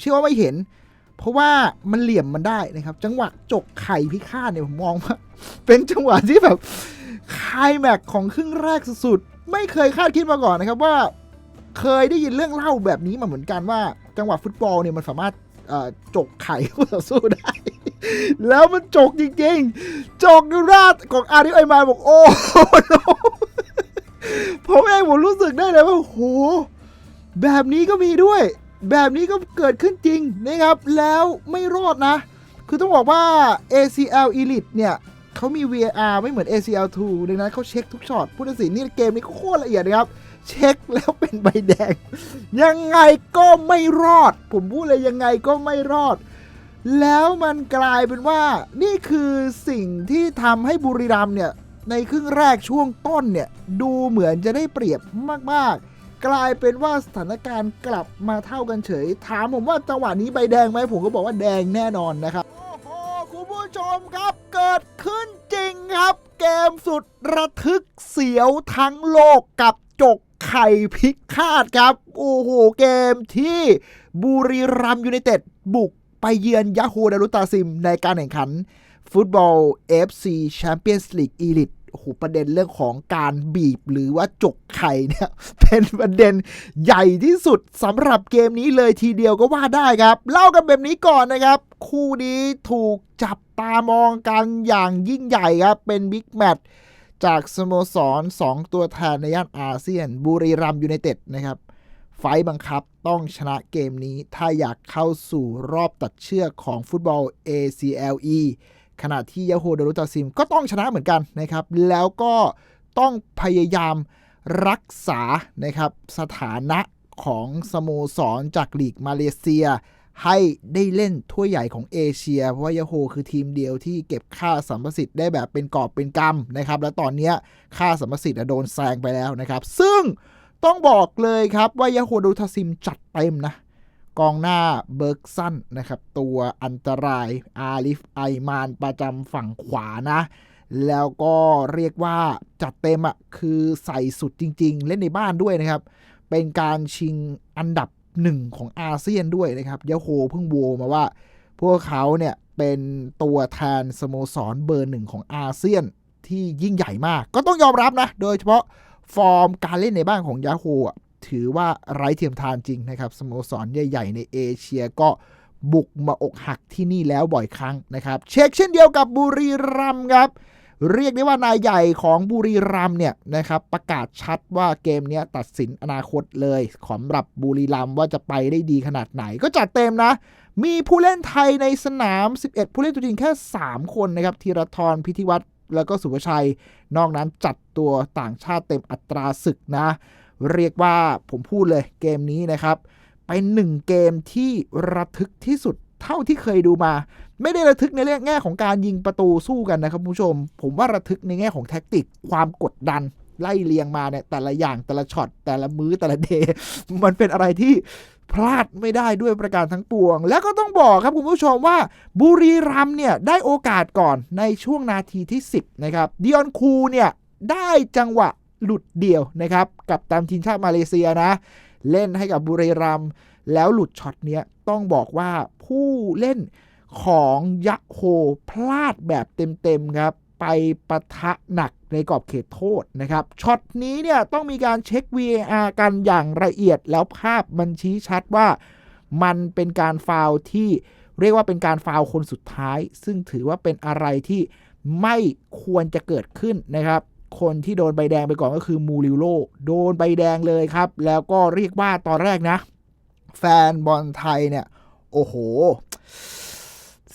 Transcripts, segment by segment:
เชื่อว่าไม่เห็น เพราะว่ามันเหลี่ยมมันได้นะครับ จังหวะจกไข่พิฆาตเนี่ยผมมองว่า เป็นจังหวะที่แบบคายแม็กของครึ่งแรกสุดๆไม่เคยคาดคิดมาก่อนนะครับว่า เคยได้ยินเรื่องเล่าแบบนี้มาเหมือนกันว่า จังหวะฟุตบอลเนี่ยมันสามารถจกไข่คู่ต่อสู้ได้ แล้วมันจกจริงๆ จกดูราดของอาริไอมาบอกโอ้โหผมเองผมรู้สึกได้เลยว่าโหแบบนี้ก็มีด้วย แบบนี้ก็เกิดขึ้นจริงนะครับ แล้วไม่รอดนะ คือต้องบอกว่า ACL Elite เนี่ยเขามี VAR ไม่เหมือน ACL 2ดังนั้นเขาเช็คทุกช็อตผู้ตัดสินนี่เกมนี้โคตรละเอียดนะครับ เช็คแล้วเป็นใบแดง ยังไงก็ไม่รอด ผมพูดเลยยังไงก็ไม่รอด แล้วมันกลายเป็นว่า นี่คือสิ่งที่ทำให้บุรีรัมเนี่ยในครึ่งแรกช่วงต้นเนี่ย ดูเหมือนจะได้เปรียบมากๆ กลายเป็นว่าสถานการณ์กลับมาเท่ากันเฉย ถามผมว่าจังหวะนี้ใบแดงไหมผมก็บอกว่าแดงแน่นอนนะครับโอ้โหคุณผู้ชมครับเกิดขึ้นจริงครับ เกมสุดระทึกเสียวทั้งโลกกับจกไข่พิฆาตครับ โอ้โห เกมที่บุรีรัมยูไนเต็ดบุกไปเยือนยาโฮดารุตาซิมในการแข่งขัน ฟุตบอล FC Champions League Elite โอ้โหประเด็นเรื่องของการบีบหรือว่าจกไข่เนี่ยเป็นประเด็นใหญ่ที่สุดสำหรับเกมนี้เลยทีเดียวก็ว่าได้ครับ เล่ากันแบบนี้ก่อนนะครับ คู่นี้ถูกจับตามองกันอย่างยิ่งใหญ่ครับ เป็นบิ๊กแมตช์จากสโมสร 2 ตัวแทนในย่านอาเซียน บุรีรัมย์ยูไนเต็ดนะครับไฟบังคับต้องชนะเกมนี้ถ้าอยากเข้าสู่รอบตัดเชือกของฟุตบอล ACLE ขณะที่ยาโฮดรุตาซิมก็ต้องชนะเหมือนกันนะครับ แล้วก็ต้องพยายามรักษานะครับสถานะของสโมสรจากลีกมาเลเซีย ให้ได้เล่นถ้วยใหญ่ของเอเชีย เพราะว่ายาโฮคือทีมเดียวที่เก็บค่าสัมประสิทธิ์ได้แบบเป็นกอบเป็นกำนะครับ และตอนนี้ค่าสัมประสิทธิ์โดนแซงไปแล้วนะครับ ซึ่งต้องบอกเลยครับว่ายาโฮดูทาซิมจัดเต็มนะ กองหน้าเบิร์กสันนะครับ ตัวอันตรายอาลิฟไอมานประจำฝั่งขวานะ แล้วก็เรียกว่าจัดเต็มอะ่ะคือใส่สุดจริง ๆ เล่นในบ้านด้วยนะครับ เป็นการชิงอันดับหนึ่งของอาเซียนด้วยนะครับยาโฮเพิ่งโวมาว่า พวกเขาเนี่ยเป็นตัวแทนสโมสรเบอร์หนึ่งของอาเซียนที่ยิ่งใหญ่มาก ก็ต้องยอมรับนะ โดยเฉพาะฟอร์มการเล่นในบ้านของยาโฮอะ ถือว่าไร้เทียมทานจริงนะครับสโมสรใหญ่ ๆ ในเอเชียก็บุกมาอกหักที่นี่แล้วบ่อยครั้งนะครับเช็คเช่นเดียวกับบุรีรัมย์ครับ เรียกได้ว่านายใหญ่ของบุรีรัมย์เนี่ยนะครับประกาศชัดว่าเกมนี้ตัดสินอนาคตเลยสำหรับบุรีรัมย์ว่าจะไปได้ดีขนาดไหนก็จัดเต็มนะ มีผู้เล่นไทยในสนาม 11 ผู้เล่นตัวจริงแค่ 3 คนนะครับธีรทรพิธิวัตรแล้วก็สุภชัย นอกนั้นจัดตัวต่างชาติเต็มอัตราศึกนะ เรียกว่าผมพูดเลยเกมนี้นะครับ เป็นหนึ่งเกมที่ระทึกที่สุดเท่าที่เคยดูมา ไม่ได้ระทึกในเรื่องแง่ของการยิงประตูสู้กันนะครับคุณผู้ชม ผมว่าระทึกในแง่ของแท็กติกความกดดันไล่เลียงมาเนี่ยแต่ละอย่างแต่ละช็อตแต่ละมื้อแต่ละเดย์มันเป็นอะไรที่พลาดไม่ได้ด้วยประการทั้งปวง แล้วก็ต้องบอกครับคุณผู้ชมว่าบุรีรัมเนี่ยได้โอกาสก่อนในช่วงนาทีที่ 10 นะครับดิออนคูเนี่ยได้จังหวะ หลุดเดี่ยวนะครับกับตามทีมชาติมาเลเซียนะ เล่นให้กับบุรีรัมแล้วหลุดช็อตเนี้ยต้องบอกว่าผู้เล่นของยะโฮพลาดแบบเต็มๆครับไปปะทะหนักในกรอบเขตโทษนะครับช็อตนี้เนี่ยต้องมีการเช็ค VAR กันอย่างละเอียดแล้วภาพมันชี้ชัดว่ามันเป็นการฟาวที่เรียกว่าเป็นการฟาวคนสุดท้าย ซึ่งถือว่าเป็นอะไรที่ไม่ควรจะเกิดขึ้นนะครับ คนที่โดนใบแดงไปก่อนก็คือมูริโลโดนใบแดงเลยครับ แล้วก็เรียกว่าตอนแรกนะ แฟนบอลไทยเนี่ย โอ้โห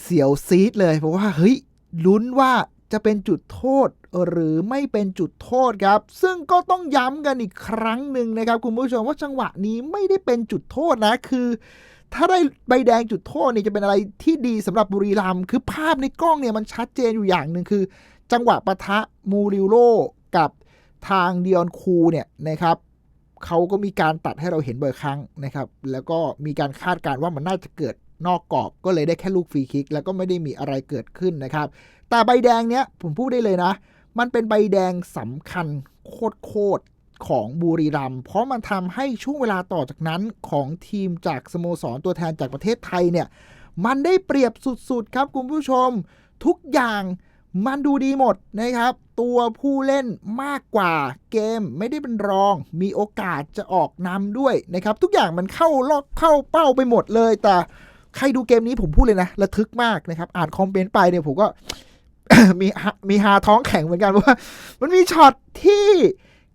เสียวซีดเลยเพราะว่าเฮ้ยลุ้นว่าจะเป็นจุดโทษหรือไม่เป็นจุดโทษครับ ซึ่งก็ต้องย้ำกันอีกครั้งหนึ่งนะครับ คุณผู้ชมว่าจังหวะนี้ไม่ได้เป็นจุดโทษนะคือ ถ้าได้ใบแดงจุดโทษนี่จะเป็นอะไรที่ดีสำหรับบุรีรัมย์คือภาพในกล้องเนี่ยมันชัดเจนอยู่อย่างหนึ่งคือ จังหวะปะทะมูริโล กับทางเดียนคูเนี่ยนะครับเขาก็มีการตัดให้เราเห็นบ่อยครั้งนะครับ แล้วก็มีการคาดการณ์ว่ามันน่าจะเกิดนอกกรอบก็เลยได้แค่ลูกฟรีคิก แล้วก็ไม่ได้มีอะไรเกิดขึ้นนะครับ แต่ใบแดงเนี้ยผมพูดได้เลยนะ มันเป็นใบแดงสำคัญโคตรโคของบุรีรัมเพราะมันทำให้ช่วงเวลาต่อจากนั้นของทีมจากสโมสรตัวแทนจากประเทศไทยเนี่ย มันได้เปรียบสุดๆครับคุณผู้ชม ทุกอย่างมันดูดีหมดนะครับ ตัวผู้เล่นมากกว่าเกมไม่ได้เป็นรอง มีโอกาสจะออกนำด้วยนะครับ ทุกอย่างมันเข้าล็อกเข้าเป้าไปหมดเลย แต่ใครดูเกมนี้ผมพูดเลยนะระทึกมากนะครับ อ่านคอมเมนต์ไปเนี่ยผมก็มีมีฮาท้องแข็งเหมือนกันเพราะว่า มันมีช็อตที่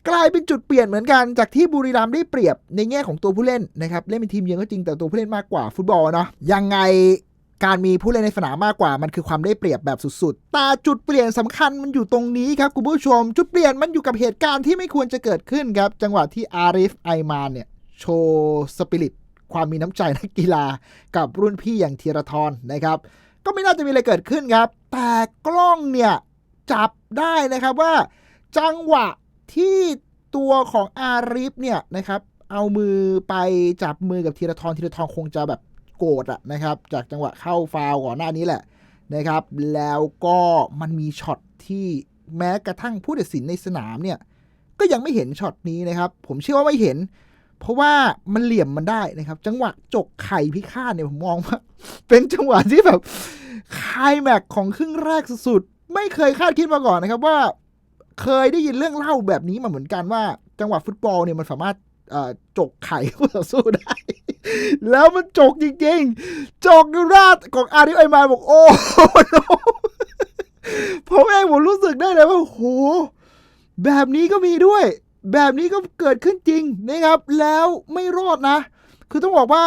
กลายเป็นจุดเปลี่ยนเหมือนกันจากที่บุรีรัมย์ได้เปรียบในแง่ของตัวผู้เล่นนะครับ เล่นเป็นทีมเยือนก็จริงแต่ตัวผู้เล่นมากกว่าฟุตบอลเนาะยังไง การมีผู้เล่นในสนามมากกว่ามันคือความได้เปรียบแบบสุดๆ แต่จุดเปลี่ยนสำคัญมันอยู่ตรงนี้ครับคุณผู้ชม จุดเปลี่ยนมันอยู่กับเหตุการณ์ที่ไม่ควรจะเกิดขึ้นครับ จังหวะที่อาริฟไอมานเนี่ย โชว์สปิริตความมีน้ำใจนักกีฬากับรุ่นพี่อย่างธีรทรนะครับ ก็ไม่น่าจะมีอะไรเกิดขึ้นครับ แต่กล้องเนี่ยจับได้นะครับว่า จังหวะที่ตัวของอาริฟเนี่ยนะครับเอามือไปจับมือกับธีรทรธีรทรคงจะแบบ โกรธอะนะครับ จากจังหวะเข้าฟาวก่อนหน้านี้แหละนะครับ แล้วก็มันมีช็อตที่แม้กระทั่งผู้ตัดสินในสนามเนี่ย ก็ยังไม่เห็นช็อตนี้นะครับ ผมเชื่อว่าไม่เห็น เพราะว่ามันเหลี่ยมมันได้นะครับ จังหวะจกไข่พิฆาตเนี่ยผมมองว่า เป็นจังหวะที่แบบคายแม็กของครึ่งแรกสุดๆไม่เคยคาดคิดมาก่อนนะครับว่า เคยได้ยินเรื่องเล่าแบบนี้มาเหมือนกันว่า จังหวะฟุตบอลเนี่ยมันสามารถ จกไข่คู่ต่อสู้ได้ แล้วมันจกจริงๆ จกราดของอาริไอมาบอกโอ้โหผมเองผมรู้สึกได้เลยว่าโห แบบนี้ก็มีด้วย แบบนี้ก็เกิดขึ้นจริงนะครับ แล้วไม่รอดนะ คือต้องบอกว่า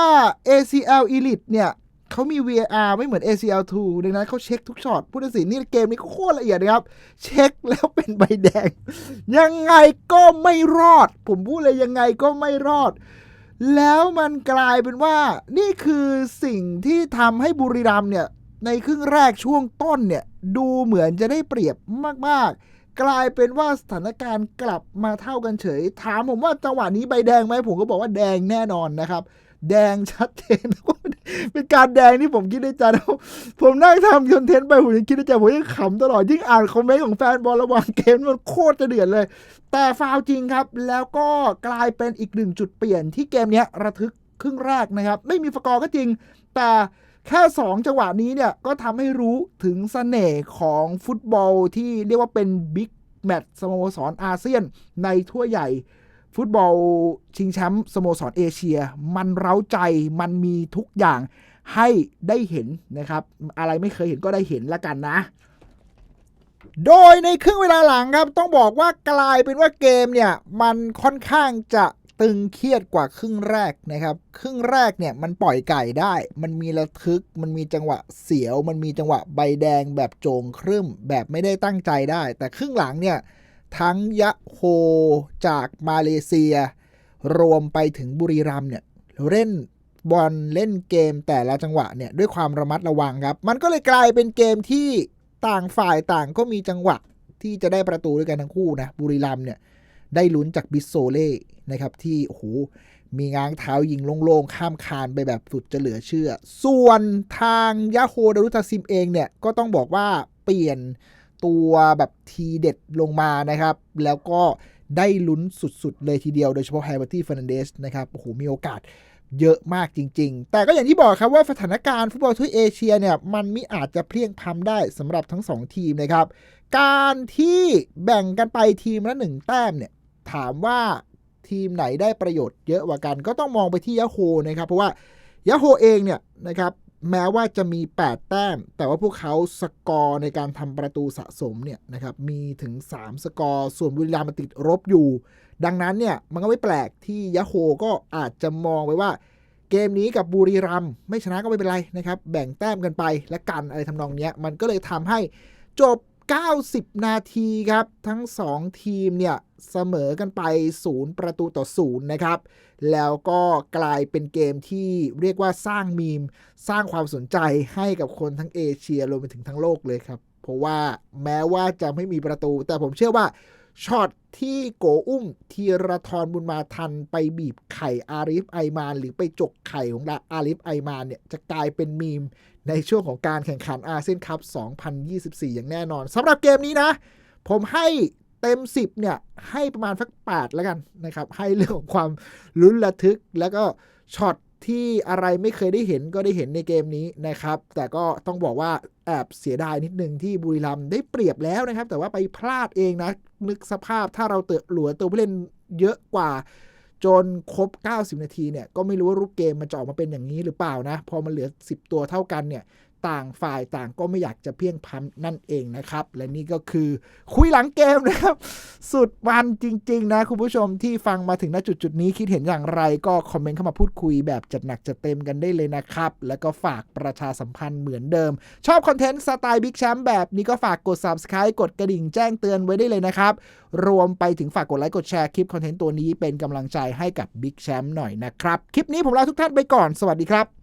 ACL Elite เนี่ย เขามี VAR ไม่เหมือน ACL 2 ดังนั้นเขาเช็คทุกช็อตผู้ตัดสินนี่เกมนี้โคตรละเอียดนะครับ เช็คแล้วเป็นใบแดง ยังไงก็ไม่รอด ผมพูดเลยยังไงก็ไม่รอด แล้วมันกลายเป็นว่า นี่คือสิ่งที่ทำให้บุรีรัมเนี่ย ในครึ่งแรกช่วงต้นเนี่ย ดูเหมือนจะได้เปรียบมาก ๆกลายเป็นว่าสถานการณ์กลับมาเท่ากันเฉย ถามผมว่าจังหวะนี้ใบแดงไหมผมก็บอกว่าแดงแน่นอนนะครับ แดงชัดเจนเป็นการแดงที่ผมคิดในใจแล้วผมนั่งทำคอนเทนต์ไปผมยังคิดในใจผมยังขำตลอดยิ่งอ่านคอมเมนต์ของแฟนบอลระหว่างเกมมันโคตรจะเดือดเลย แต่ฟาวจริงครับ แล้วก็กลายเป็นอีกหนึ่งจุดเปลี่ยนที่เกมนี้ระทึกครึ่งแรกนะครับ ไม่มีสกอร์ก็จริง แต่แค่ 2 จังหวะนี้เนี่ยก็ทำให้รู้ถึงเสน่ห์ของฟุตบอลที่เรียกว่าเป็นบิ๊กแมตช์สโมสรอาเซียนในทั่วใหญ่ ฟุตบอลชิงแชมป์สโมสรเอเชีย มันเร้าใจมันมีทุกอย่างให้ได้เห็นนะครับ อะไรไม่เคยเห็นก็ได้เห็นแล้วกันนะ โดยในครึ่งเวลาหลังครับ ต้องบอกว่ากลายเป็นว่าเกมเนี่ย มันค่อนข้างจะตึงเครียดกว่าครึ่งแรกนะครับ ครึ่งแรกเนี่ยมันปล่อยไก่ได้ มันมีระทึก มันมีจังหวะเสียว มันมีจังหวะใบแดงแบบโจงครึ่มแบบไม่ได้ตั้งใจได้ แต่ครึ่งหลังเนี่ย ทั้งยะโฮจากมาเลเซีย รวมไปถึงบุรีรัมเนี่ยเล่นบอลเล่นเกมแต่ละจังหวะเนี่ยด้วยความระมัดระวังครับ มันก็เลยกลายเป็นเกมที่ต่างฝ่ายต่างก็มีจังหวะที่จะได้ประตูด้วยกันทั้งคู่นะบุรีรัมเนี่ยได้ลุ้นจากบิสโซเล่นะครับที่โอ้โหมีง้างเท้ายิงโล่งๆ ข้ามคานไปแบบสุดจะเหลือเชื่อ ส่วนทางยาโฮดารุตาซิมเองเนี่ยก็ต้องบอกว่าเปลี่ยน ตัวแบบทีเด็ดลงมานะครับ แล้วก็ได้ลุ้นสุดๆ เลยทีเดียว โดยเฉพาะแฮร์เบอร์ตี้เฟอร์นันเดสนะครับโอ้โหมีโอกาสเยอะมากจริง ๆ แต่ก็อย่างที่บอกครับว่าสถานการณ์ฟุตบอลทั่วเอเชียเนี่ย มันมิอาจจะเพลียงพล้ำได้สำหรับทั้ง 2 ทีมนะครับ การที่แบ่งกันไปทีมละหนึ่งแต้มเนี่ย ถามว่าทีมไหนได้ประโยชน์เยอะกว่ากัน ก็ต้องมองไปที่ยาโฮนะครับ เพราะว่ายาโฮเองเนี่ยนะครับ แม้ว่าจะมี 8 แต้ม แต่ว่าพวกเขาสกอร์ในการทำประตูสะสมเนี่ยนะครับมีถึง 3 สกอร์ส่วนบุรีรัมย์ติดลบอยู่ ดังนั้นเนี่ยมันก็ไม่แปลกที่ยะโฮก็อาจจะมองไว้ว่า เกมนี้กับบุรีรัมย์ไม่ชนะก็ไม่เป็นไรนะครับ แบ่งแต้มกันไปและกันอะไรทำนองเนี้ยมันก็เลยทำให้จบ 90 นาทีครับ ทั้ง 2 ทีมเนี่ย เสมอกันไป 0 ประตูต่อ 0 นะครับ แล้วก็กลายเป็นเกมที่เรียกว่าสร้างมีม สร้างความสนใจให้กับคนทั้งเอเชียรวมไปถึงทั้งโลกเลยครับ เพราะว่าแม้ว่าจะไม่มีประตู แต่ผมเชื่อว่า ช็อตที่โกอุ้มธีรทรบุญมาทันไปบีบไข่อาริฟไอมานหรือไปจกไข่ของอาริฟไอมานเนี่ยจะกลายเป็นมีมในช่วงของการแข่งขันอาเซียนคัพ 2024 อย่างแน่นอนสำหรับเกมนี้นะ ผมให้เต็ม 10 เนี่ย ให้ประมาณสัก8แล้วกันนะครับ ให้เรื่องของความลุ้นระทึกแล้วก็ช็อต ที่อะไรไม่เคยได้เห็นก็ได้เห็นในเกมนี้นะครับ แต่ก็ต้องบอกว่าแอบเสียดายนิดนึงที่บุรีรัมย์ได้เปรียบแล้วนะครับ แต่ว่าไปพลาดเองนะ นึกสภาพถ้าเราเตะหลัวตัวผู้เล่นเยอะกว่า จนครบ 90 นาทีเนี่ย ก็ไม่รู้ว่ารูปเกมมันจะออกมาเป็นอย่างนี้หรือเปล่านะ พอมันเหลือ 10 ตัวเท่ากันเนี่ย ต่างฝ่ายต่างก็ไม่อยากจะเพียงพล้ำนั่นเองนะครับ และนี่ก็คือคุยหลังเกมนะครับ สุดมันจริง ๆ นะ คุณผู้ชมที่ฟังมาถึงณจุดจุดนี้คิดเห็นอย่างไรก็คอมเมนต์เข้ามาพูดคุยแบบจัดหนักจัดเต็มกันได้เลยนะครับ แล้วก็ฝากประชาสัมพันธ์เหมือนเดิม ชอบคอนเทนต์สไตล์บิ๊กแชมป์แบบนี้ก็ฝากกด subscribe กดกระดิ่งแจ้งเตือนไว้ได้เลยนะครับ รวมไปถึงฝากกดไลค์กดแชร์คลิปคอนเทนต์ตัวนี้เป็นกำลังใจให้กับบิ๊กแชมป์หน่อยนะครับคลิปนี้ผมลาทุกท่านไปก่อนสวัสดีครับ